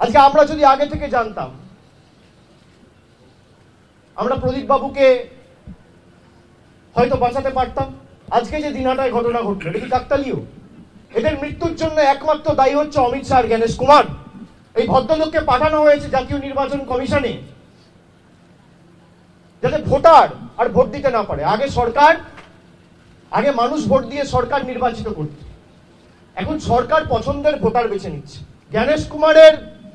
আজকে আমরা যদি আগে থেকে জানতাম, আমরা প্রদীপ বাবুকে হয়তো বাঁচাতে পারতাম। আজকে যে দিনাটায় ঘটনা ঘটলো, এটা কি কাকতালীয় এদের মৃত্যুর জন্য একমাত্র দায়ী হচ্ছে অমিত শাহ জ্ঞানেশ কুমার। এই ভদ্রলোককে পাঠানো হয়েছে জাতীয় নির্বাচন কমিশনে, যাতে ভোটার আর ভোট দিতে না পারে। আগে সরকার, আগে মানুষ ভোট দিয়ে সরকার নির্বাচিত করত। এখন সরকার পছন্দের ভোটার বেছে নিচ্ছে। জ্ঞানেশ কুমারের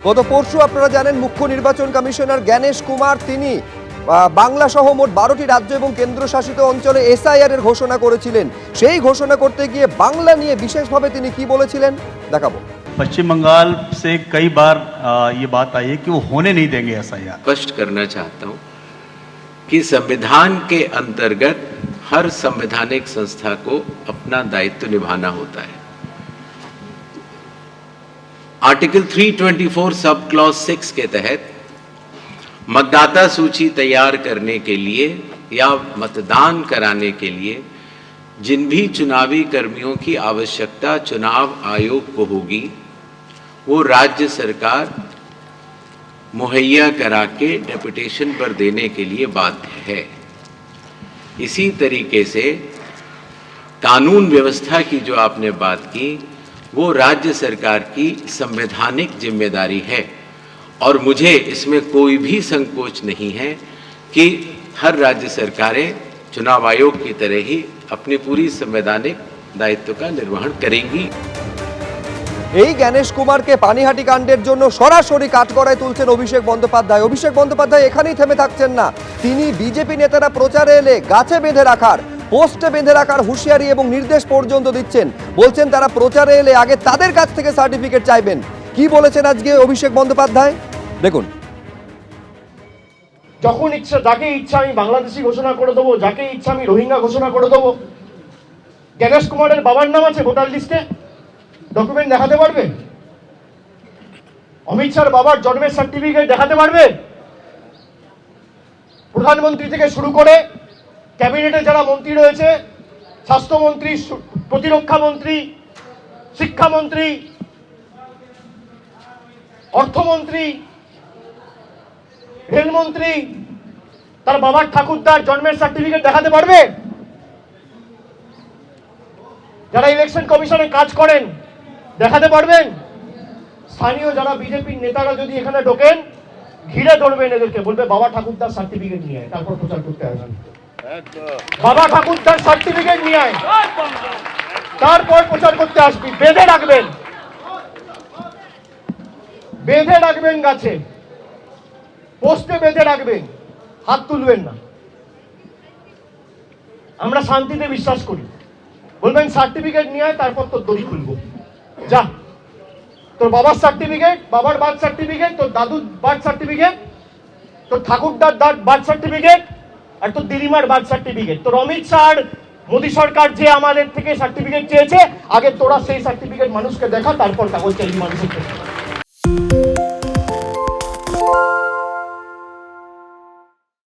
গত পরশু আপনারা জানেন মুখ্য নির্বাচন কমিশনার জ্ঞানেশ কুমার তিনি বাংলা সহ মোট বারোটি রাজ্য এবং কেন্দ্রশাসিত অঞ্চলে এসআইআর এর ঘোষণা করেছিলেন সেই ঘোষণা করতে গিয়ে বাংলা নিয়ে বিশেষভাবে তিনি কি বলেছিলেন দেখাবো पश्चिम बंगाल से कई बार आ, ये बात आई है कि वो होने नहीं देंगे ऐसा यार स्पष्ट करना चाहता हूं कि संविधान के अंतर्गत हर संवैधानिक संस्था को अपना दायित्व निभाना होता है आर्टिकल 324 सब क्लॉज 6 के तहत मतदाता सूची तैयार करने के लिए या मतदान कराने के लिए जिन भी चुनावी कर्मियों की आवश्यकता चुनाव आयोग को होगी, वो राज्य सरकार मुहैया करा के डेपुटेशन पर देने के लिए बाध्य है। इसी तरीके से कानून व्यवस्था की जो आपने बात की वो राज्य सरकार की संवैधानिक जिम्मेदारी है और मुझे इसमें कोई भी संकोच नहीं है कि हर राज्य सरकारें चुनाव आयोग की तरह ही अपनी पूरी संवैधानिक दायित्व का निर्वहन करेंगी এই জ্ঞানেশ কুমারকে পানিহাটি কাণ্ডের জন্য সরাসরি কাঠগড়ায় তুলছেন অভিষেক বন্দ্যোপাধ্যায় অভিষেক বন্দ্যোপাধ্যায় এখানেই থেমে থাকছেন না তিনি বিজেপি নেতারা প্রচারে এলে গাছে বেঁধে রাখার পোস্টে বেঁধে রাখার হুঁশিয়ারি এবং নির্দেশ পর্যন্ত দিচ্ছেন। বলছেন তারা প্রচারে এলে আগে তাদের কাছ থেকে সার্টিফিকেট চাইবেন। কি বলেছেন আজকে অভিষেক বন্দ্যোপাধ্যায়? দেখুন। যখন ইচ্ছা, যাকে ইচ্ছা আমি বাংলাদেশি ঘোষণা করে দেবো, যাকে ইচ্ছা আমি রোহিঙ্গা ঘোষণা করে দেবো। জ্ঞানেশ কুমারের বাবার নাম আছে ভোটার লিস্টে। ডকুমেন্ট দেখাতে পারবে? অমিত শাহর বাবার জন্মের সার্টিফিকেট দেখাতে পারবে? প্রধানমন্ত্রী থেকে শুরু করে ক্যাবিনেটে যারা মন্ত্রী রয়েছে, স্বাস্থ্যমন্ত্রী প্রতিরক্ষা মন্ত্রী, শিক্ষামন্ত্রী, অর্থমন্ত্রী, রেলমন্ত্রী, তার বাবার ঠাকুরদার জন্মের সার্টিফিকেট দেখাতে পারবে? যারা ইলেকশন কমিশনে কাজ করেন, দেখাতে পারবেন? স্থানীয় যারা বিজেপির নেতারা যদি এখানে ঢোকেন, ঘিরে ধরবেন এদেরকে, বলবে বাবা ঠাকুরদার সার্টিফিকেট নিয়ে তারপর প্রচার করতে আসবেন বাবা ঠাকুরদার সার্টিফিকেট নিয়ে আয়। তারপর প্রচার করতে আসবি। বেঁধে রাখবেন। বেঁধে রাখবেন গাছে। পোস্টে বেঁধে রাখবেন। হাত তুলবেন না। আমরা শান্তিতে বিশ্বাস করি। বলবেন, সার্টিফিকেট নিয়ে আয়, তারপর তোর দড়ি খুলবো। যা। তোর বাবার সার্টিফিকেট, বাবার বার্থ সার্টিফিকেট, তোর দাদুর বার্থ সার্টিফিকেট, তোর ঠাকুরদার বার্থ সার্টিফিকেট আর তোর দিদিমার বার্থ সার্টিফিকেট তোর অমিত শাহ মোদী সরকার যে আমাদের থেকে সার্টিফিকেট চেয়েছে, আগে তোরা সেই সার্টিফিকেট মানুষকে দেখা, তারপর কাগজ চাইবি মানুষের।